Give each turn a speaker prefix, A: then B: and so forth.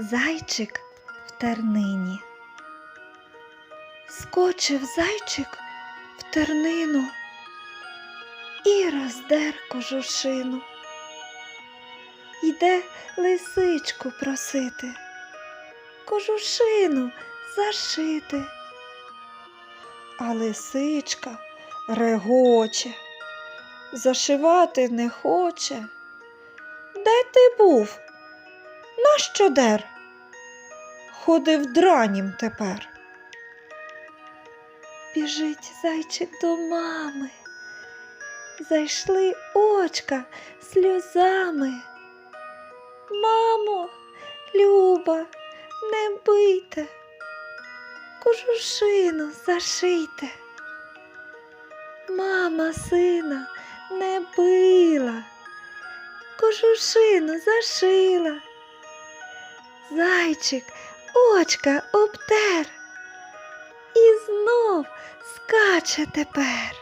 A: Зайчик в тернині. Скочив зайчик в тернину і роздер кожушину. Йде лисичку просити, кожушину зашити. А лисичка регоче, зашивати не хоче. Де ти був? Нащо дер? Ходив дранім тепер. Біжить зайчик до мами. Зайшли очка сльозами. Мамо, Люба, не бийте, кожушину зашийте. Мама сина не била, кожушину зашила. Зайчик очка обтер і знов скаче тепер.